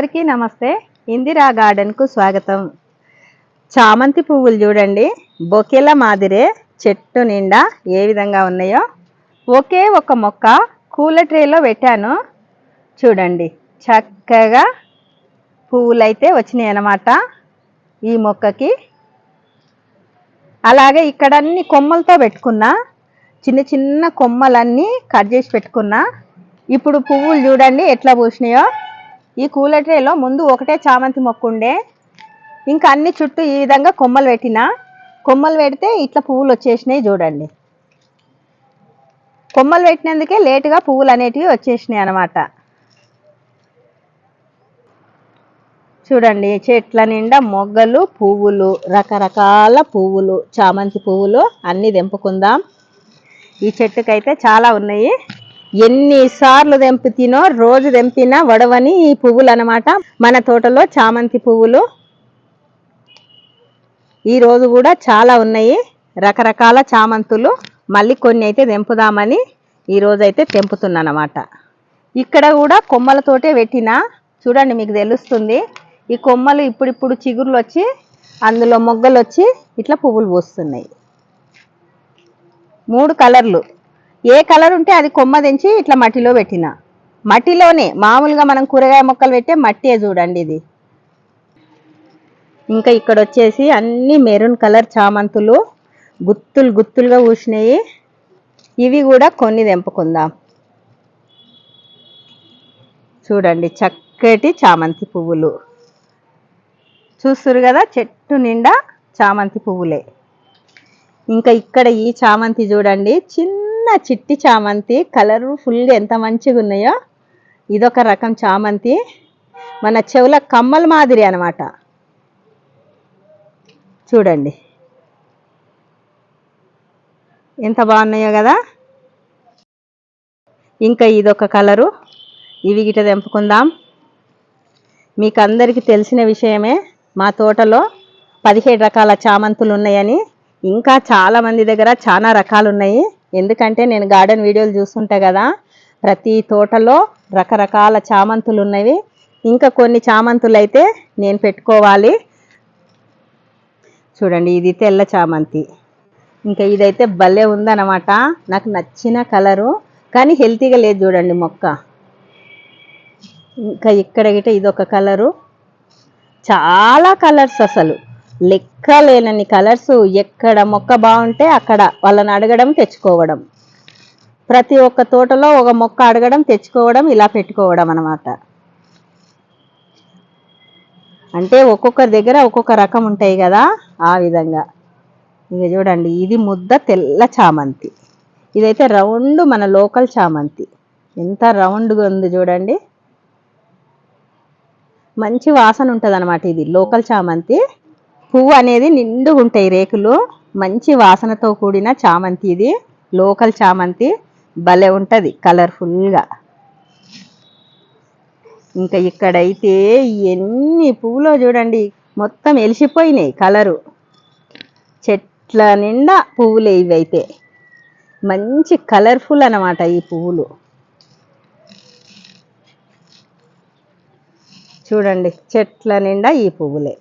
అందరికీ నమస్తే. ఇందిరా గార్డెన్కు స్వాగతం. చామంతి పువ్వులు చూడండి. బొకేల మాదిరే చెట్టు నిండా ఏ విధంగా ఉన్నాయో. ఒకే ఒక మొక్క కూల ట్రేలో పెట్టాను. చూడండి. చక్కగా పువ్వులైతే వచ్చినాయి అన్నమాట. ఈ మొక్కకి. అలాగే ఇక్కడ అన్ని కొమ్మలతో పెట్టుకున్నా. చిన్న చిన్న కొమ్మలన్నీ కట్ చేసి పెట్టుకున్నా. ఇప్పుడు పువ్వులు చూడండి ఎట్లా పూసినాయో. ఈ కూల ట్రేలో ముందు ఒకటే చామంతి మొక్క ఉండే. ఇంకా అన్ని చుట్టూ ఈ విధంగా కొమ్మలు పెట్టిన. కొమ్మలు పెడితే ఇట్లా పువ్వులు వచ్చేసినాయి చూడండి. కొమ్మలు పెట్టినందుకే లేటుగా పువ్వులు అనేటివి వచ్చేసినాయి అన్నమాట. చూడండి చెట్ల నిండా మొగ్గలు పువ్వులు రకరకాల పువ్వులు చామంతి పువ్వులు అన్నీ తెంపుకుందాం. ఈ చెట్టుకైతే చాలా ఉన్నాయి. ఎన్నిసార్లు తెంపుతినో రోజు తెంపిన వడవని ఈ పువ్వులు అన్నమాట మన తోటలో చామంతి పువ్వులు ఈ రోజు కూడా చాలా ఉన్నాయి. రకరకాల చామంతులు మళ్ళీ కొన్ని అయితే తెంపుదామని ఈ అయితే తెంపుతున్నానమాట ఇక్కడ కూడా కొమ్మలతోటే పెట్టిన. చూడండి మీకు తెలుస్తుంది. ఈ కొమ్మలు ఇప్పుడిప్పుడు చిగురులు వచ్చి అందులో మొగ్గలు వచ్చి ఇట్లా పువ్వులు పూస్తున్నాయి. మూడు కలర్లు. ఏ కలర్ ఉంటే అది కొమ్మ తెంచి ఇట్లా మట్టిలో పెట్టిన. మట్టిలోనే మామూలుగా మనం కూరగాయ మొక్కలు పెట్టే మట్టే చూడండి ఇది. ఇంకా ఇక్కడ వచ్చేసి అన్ని మెరూన్ కలర్ చామంతులు గుత్తులు గుత్తులుగా పూసినాయి ఇవి కూడా కొన్ని తెంపుకుందాం. చూడండి చక్కటి చామంతి పువ్వులు. చూస్తురు కదా చెట్టు నిండా చామంతి పువ్వులే. ఇంకా ఇక్కడ ఈ చామంతి చూడండి చిన్న చిట్టి చామంతి కలర్ ఫుల్ ఎంత మంచిగా ఉన్నాయో ఇదొక రకం చామంతి. మన చెవుల కమ్మల మాదిరి అనమాట చూడండి. ఎంత బాగున్నాయో కదా. ఇంకా ఇదొక కలరు. ఇవి గిట తెంపుకుందాం. మీకు అందరికీ తెలిసిన విషయమే మా తోటలో పదిహేడు రకాల చామంతులు ఉన్నాయని ఇంకా చాలామంది దగ్గర చాలా రకాలు ఉన్నాయి ఎందుకంటే నేను గార్డెన్ వీడియోలు చూస్తుంటా కదా ప్రతి తోటలో రకరకాల చామంతులు ఉన్నవి. ఇంకా కొన్ని చామంతులు అయితే నేను పెట్టుకోవాలి. చూడండి ఇది తెల్ల చామంతి. ఇంకా ఇదైతే భలే ఉందన్నమాట. నాకు నచ్చిన కలరు కానీ హెల్తీగా లేదు చూడండి మొక్క. ఇంకా ఇక్కడ గిట ఇదొక కలరు. చాలా కలర్స్ అసలు. లెక్క లేనన్ని కలర్స్ ఎక్కడ మొక్క బాగుంటే అక్కడ వాళ్ళని అడగడం తెచ్చుకోవడం. ప్రతి ఒక్క తోటలో ఒక మొక్క అడగడం తెచ్చుకోవడం ఇలా పెట్టుకోవడం అన్నమాట. అంటే ఒక్కొక్కరి దగ్గర ఒక్కొక్క రకం ఉంటాయి కదా ఆ విధంగా. ఇక చూడండి ఇది ముద్ద తెల్ల చామంతి. ఇదైతే రౌండ్ మన లోకల్ చామంతి. ఎంత రౌండ్గా ఉంది చూడండి. మంచి వాసన ఉంటుంది అనమాట ఇది లోకల్ చామంతి. పువ్వు అనేది నిండుగా ఉంటాయి రేకులు. మంచి వాసనతో కూడిన చామంతి ఇది. లోకల్ చామంతి. భలే ఉంటుంది కలర్ఫుల్గా ఇంకా ఇక్కడైతే ఎన్ని పువ్వులో చూడండి మొత్తం ఎలిసిపోయినాయి కలరు చెట్ల నిండా పువ్వులే ఇవి అయితే మంచి కలర్ఫుల్ అన్నమాట ఈ పువ్వులు. చూడండి చెట్ల నిండా ఈ పువ్వులే.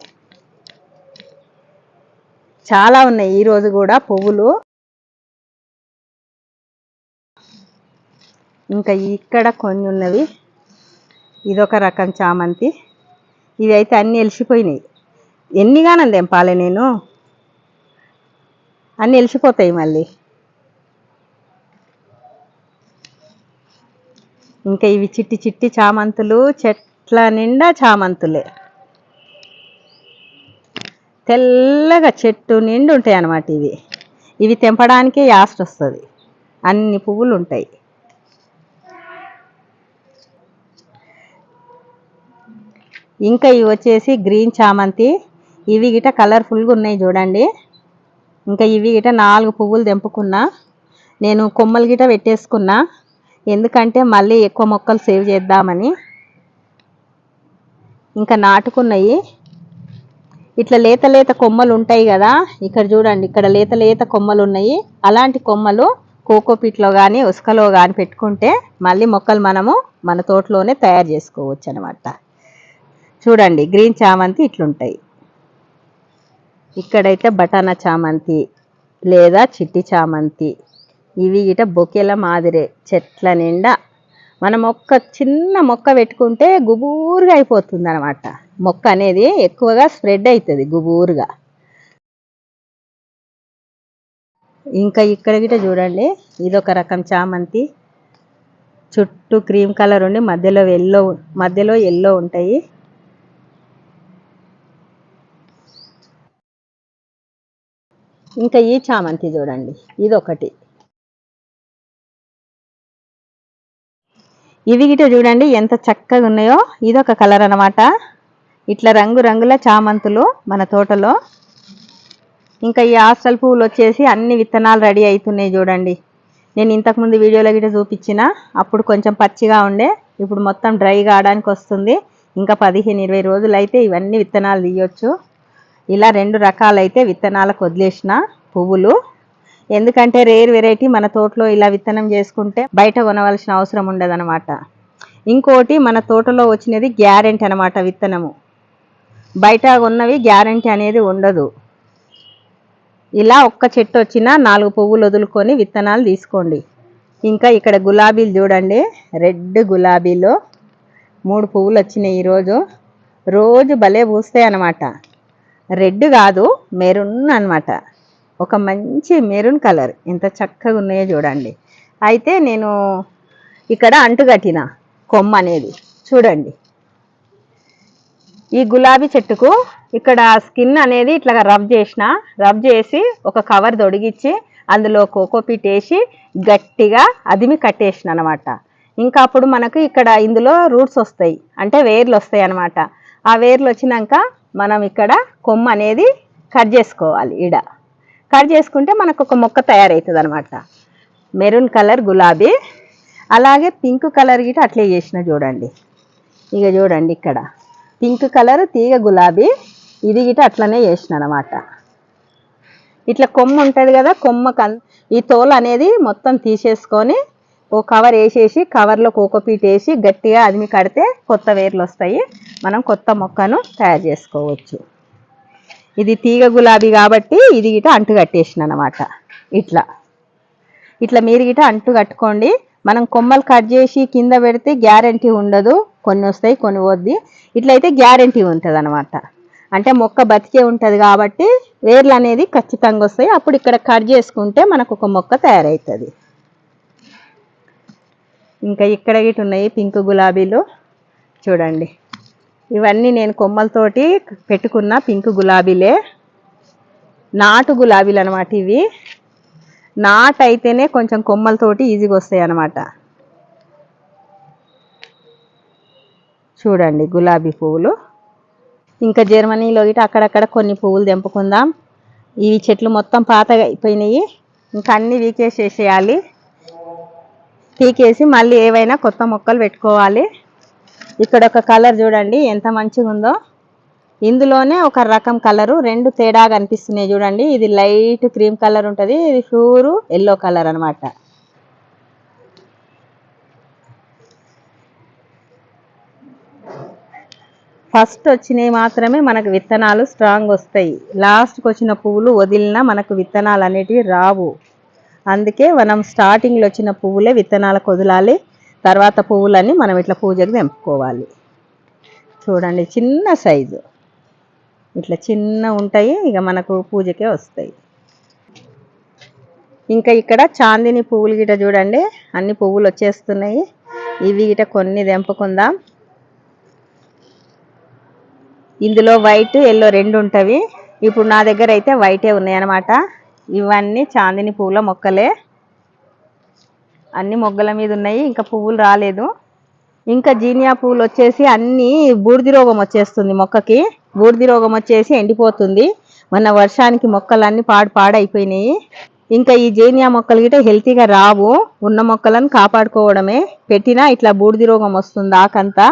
చాలా ఉన్నాయి ఈ రోజు కూడా పువ్వులు. ఇంకా ఇక్కడ కొన్ని ఉన్నవి. ఇదొక రకం చామంతి. ఇవి అయితే అన్నీ ఎలిసిపోయినాయి. ఎన్నిగానం తెంపాలి నేను? అన్నీ ఎలిసిపోతాయి మళ్ళీ. ఇంకా ఇవి చిట్టి చిట్టి చామంతులు చెట్ల నిండా చామంతులే. తెల్లగా చెట్టు నిండి ఉంటాయి అన్నమాట ఇవి. ఇవి తెంపడానికే యాస్ట్ వస్తుంది. అన్ని పువ్వులు ఉంటాయి. ఇంకా ఇవి వచ్చేసి గ్రీన్ చామంతి. ఇవి గిట కలర్ఫుల్గా ఉన్నాయి చూడండి. ఇంకా ఇవి గిట నాలుగు పువ్వులు తెంపుకున్నా. నేను కొమ్మలు గిట పెట్టేసుకున్నా. ఎందుకంటే మళ్ళీ ఎక్కువ మొక్కలు సేవ్ చేద్దామని. ఇంకా నాటుకున్నాయి. ఇట్లా లేత లేత కొమ్మలు ఉంటాయి కదా ఇక్కడ చూడండి ఇక్కడ లేత లేత కొమ్మలు ఉన్నాయి. అలాంటి కొమ్మలు కోకోపీట్లో కానీ ఉసుకలో కానీ పెట్టుకుంటే మళ్ళీ మొక్కలు మనము మన తోటలోనే తయారు చేసుకోవచ్చు అనమాట చూడండి గ్రీన్ చామంతి ఇట్లుంటాయి. ఇక్కడైతే బటానా చామంతి లేదా చిట్టి చామంతి. ఇవి ఇట బొకేల మాదిరే చెట్ల నిండా. మనం ఒక్క చిన్న మొక్క పెట్టుకుంటే గుబూరుగా అయిపోతుంది అనమాట మొక్క అనేది ఎక్కువగా స్ప్రెడ్ అవుతుంది గుబూరుగా. ఇంకా ఇక్కడ గిట చూడండి ఇదొక రకం చామంతి. చుట్టూ క్రీమ్ కలర్ ఉండి మధ్యలో ఎల్లో మధ్యలో ఎల్లో ఉంటాయి. ఇంకా ఈ చామంతి చూడండి ఇదొకటి. ఇవి గిట చూడండి ఎంత చక్కగా ఉన్నాయో ఇదొక కలర్ అన్నమాట. ఇట్లా రంగు రంగుల చామంతులు మన తోటలో. ఇంకా ఈ హాస్టల్ పువ్వులు వచ్చేసి అన్ని విత్తనాలు రెడీ అవుతున్నాయి చూడండి. నేను ఇంతకుముందు వీడియోలో గిట్ట చూపించిన అప్పుడు కొంచెం పచ్చిగా ఉండే ఇప్పుడు మొత్తం డ్రై కావడానికి వస్తుంది. ఇంకా పదిహేను ఇరవై రోజులు అయితే ఇవన్నీ విత్తనాలు తీయొచ్చు. ఇలా రెండు రకాలైతే విత్తనాలకు వదిలేసిన పువ్వులు. ఎందుకంటే రేర్ వెరైటీ మన తోటలో ఇలా విత్తనం చేసుకుంటే బయట కొనవలసిన అవసరం ఉండదనమాట ఇంకోటి మన తోటలో వచ్చినది గ్యారెంటీ అనమాట విత్తనము. బయట ఉన్నవి గ్యారెంటీ అనేది ఉండదు. ఇలా ఒక్క చెట్టు వచ్చినా నాలుగు పువ్వులు వదులుకొని విత్తనాలు తీసుకోండి. ఇంకా ఇక్కడ గులాబీలు చూడండి. రెడ్ గులాబీలో. మూడు పువ్వులు వచ్చినాయి ఈరోజు. రోజు భలే పూస్తాయి అన్నమాట. రెడ్ కాదు మెరూన్ అన్నమాట. ఒక మంచి మెరూన్ కలర్. ఎంత చక్కగా ఉన్నాయో చూడండి. అయితే నేను ఇక్కడ అంటుకట్టిన కొమ్మ అనేది. చూడండి. ఈ గులాబీ చెట్టుకు ఇక్కడ స్కిన్ అనేది ఇట్లా రబ్ చేసిన రబ్ చేసి ఒక కవర్ తొడిగిచ్చి అందులో కోకోపీట్ వేసి గట్టిగా అదిమి కట్టేసిన అనమాట ఇంకా అప్పుడు మనకు ఇక్కడ ఇందులో రూట్స్ వస్తాయి అంటే వేర్లు వస్తాయి అనమాట. ఆ వేర్లు వచ్చినాక మనం ఇక్కడ కొమ్మ అనేది కట్ చేసుకోవాలి ఈడ. కట్ చేసుకుంటే మనకు ఒక మొక్క తయారవుతుంది అనమాట మెరూన్ కలర్ గులాబీ అలాగే పింక్ కలర్ గిట అట్లే చేసిన చూడండి. ఇక చూడండి ఇక్కడ. పింక్ కలర్ తీగ గులాబీ. ఇది గిట అట్లనే చేసిన అనమాట ఇట్లా కొమ్మ ఉంటుంది కదా కొమ్మ కన్ ఈ తోలు అనేది మొత్తం తీసేసుకొని ఓ కవర్ వేసేసి కవర్లో కోకోపీట్ వేసి గట్టిగా అదిమి కడితే కొత్త వేర్లు వస్తాయి. మనం కొత్త మొక్కను తయారు చేసుకోవచ్చు. ఇది తీగ గులాబీ కాబట్టి ఇది గిట అంటు కట్టేసిన అనమాట ఇట్లా. ఇట్లా మీరు గిట అంటు కట్టుకోండి. మనం కొమ్మలు కట్ చేసి కింద పెడితే గ్యారంటీ ఉండదు. కొన్ని వస్తాయి కొన్ని వద్ది ఇట్లయితే గ్యారంటీ ఉంటుంది అనమాట అంటే మొక్క బతికే ఉంటుంది కాబట్టి వేర్లు అనేది ఖచ్చితంగా వస్తాయి. అప్పుడు ఇక్కడ కట్ చేసుకుంటే మనకు ఒక మొక్క తయారవుతుంది ఇంకా ఇక్కడ గిట్ ఉన్నాయి పింక్ గులాబీలు. చూడండి. ఇవన్నీ నేను కొమ్మలతోటి పెట్టుకున్న పింక్ గులాబీలే. నాటు గులాబీలు అనమాట ఇవి. నాటు అయితేనే కొంచెం కొమ్మలతోటి ఈజీగా వస్తాయి అన్నమాట చూడండి గులాబీ పువ్వులు. ఇంకా జర్మనీలో ఇటు అక్కడక్కడ కొన్ని పువ్వులు తెంపుకుందాం. ఇవి చెట్లు మొత్తం పాతగా అయిపోయినాయి. ఇంకా అన్ని వీకేసేసేయాలి. పీకేసి మళ్ళీ ఏవైనా కొత్త మొక్కలు పెట్టుకోవాలి. ఇక్కడ ఒక కలర్ చూడండి ఎంత మంచిగా ఉందో ఇందులోనే ఒక రకం కలరు రెండు తేడా కనిపిస్తున్నాయి చూడండి. ఇది లైట్ క్రీమ్ కలర్ ఉంటుంది ఇది ప్యూరు ఎల్లో కలర్ అనమాట ఫస్ట్ వచ్చినవి మాత్రమే మనకు విత్తనాలు స్ట్రాంగ్ వస్తాయి. లాస్ట్కి వచ్చిన పువ్వులు వదిలినా మనకు విత్తనాలు అనేటివి రావు. అందుకే మనం స్టార్టింగ్లో వచ్చిన పువ్వులే విత్తనాలకు వదలాలి. తర్వాత పువ్వులన్నీ మనం ఇట్లా పూజకు తెంపుకోవాలి. చూడండి చిన్న సైజు ఇట్లా చిన్న ఉంటాయి ఇక మనకు పూజకే వస్తాయి. ఇంకా ఇక్కడ చాందిని పువ్వులు గిట చూడండి అన్ని పువ్వులు వచ్చేస్తున్నాయి. ఇవి గిట కొన్ని తెంపుకుందాం. ఇందులో వైట్ ఎల్లో రెండు ఉంటవి. ఇప్పుడు నా దగ్గర అయితే వైటే ఉన్నాయన్నమాట. ఇవన్నీ చాందిని పువ్వుల మొక్కలే. అన్ని మొగ్గల మీద ఉన్నాయి ఇంకా పువ్వులు రాలేదు. ఇంకా జీనియా పువ్వులు వచ్చేసి అన్నీ బూడిది రోగం వచ్చేస్తుంది మొక్కకి. బూడిది రోగం వచ్చేసి ఎండిపోతుంది. మొన్న వర్షానికి మొక్కలన్నీ పాడు పాడైపోయినాయి. ఇంకా ఈ జీనియా మొక్కలు గిట్ట హెల్తీగా రావు. ఉన్న మొక్కలను కాపాడుకోవడమే. పెట్టినా ఇట్లా బూడిది రోగం వస్తుంది ఆకంతా.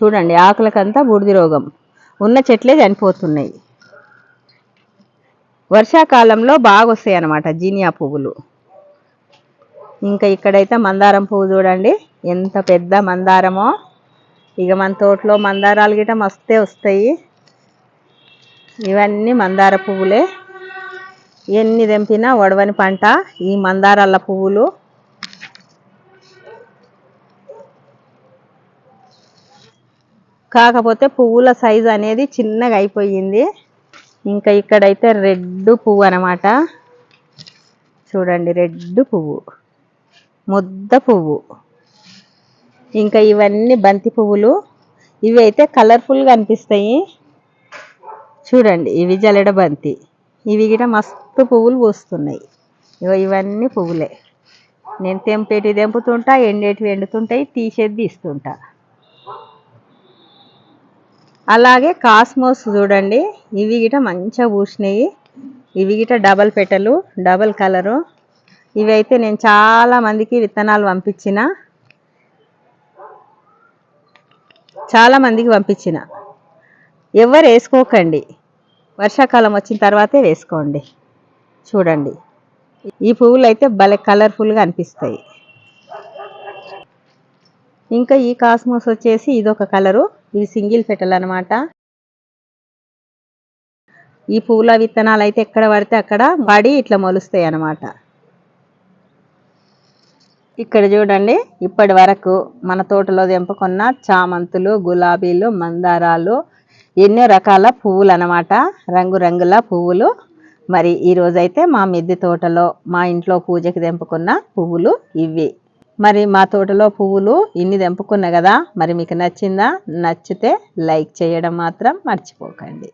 చూడండి ఆకులకంతా బూడిది రోగం. ఉన్న చెట్లే చనిపోతున్నాయి. వర్షాకాలంలో బాగా వస్తాయి అన్నమాట జీనియా పువ్వులు. ఇంకా ఇక్కడైతే మందారం పువ్వు చూడండి. ఎంత పెద్ద మందారమో. ఇక మన తోటలో మందారాలు గిట మస్తే వస్తాయి. ఇవన్నీ మందార పువ్వులే. ఎన్ని తెంపినా వడవని పంట ఈ మందారాల పువ్వులు. కాకపోతే పువ్వుల సైజు అనేది చిన్నగా అయిపోయింది. ఇంకా ఇక్కడైతే రెడ్ పువ్వు అనమాట చూడండి రెడ్ పువ్వు. ముద్ద పువ్వు. ఇంకా ఇవన్నీ బంతి పువ్వులు. ఇవి అయితే కలర్ఫుల్గా అనిపిస్తాయి. చూడండి ఇవి జలడ బంతి. ఇవి కూడా మస్తు పువ్వులు పూస్తున్నాయి. ఇగో ఇవన్నీ పువ్వులే. నేను తెంపేటి తెంపుతుంటా ఎండేటివి ఎండుతుంటాయి తీసేది తీస్తుంటా. అలాగే కాస్మోస్ చూడండి. ఇవి గిట మంచిగా పూసినాయి. ఇవి గిట డబల్ పెట్టలు డబల్ కలరు. ఇవి అయితే నేను చాలా మందికి విత్తనాలు పంపించిన. చాలా మందికి పంపించిన. ఎవరు వేసుకోకండి. వర్షాకాలం వచ్చిన తర్వాతే వేసుకోండి. చూడండి. ఈ పువ్వులు అయితే భలే కలర్ఫుల్గా అనిపిస్తాయి. ఇంకా ఈ కాస్మోస్ వచ్చేసి ఇదొక కలరు. ఇది సింగిల్ ఫెటల్ అనమాట ఈ పువ్వుల విత్తనాలు అయితే ఎక్కడ పడితే అక్కడ పడి ఇట్లా మొలుస్తాయి అన్నమాట. ఇక్కడ చూడండి ఇప్పటి వరకు మన తోటలో తెంపుకున్న చామంతులు గులాబీలు మందారాలు ఎన్నో రకాల పువ్వులు అనమాట రంగురంగుల పువ్వులు. మరి ఈ మా మిద్దె తోటలో మా ఇంట్లో పూజకి తెంపుకున్న పువ్వులు ఇవి మరి మా తోటలో పువ్వులు ఇన్ని తెంపుకున్నా కదా మరి మీకు నచ్చిందా నచ్చితే లైక్ చేయడం మాత్రం మర్చిపోకండి.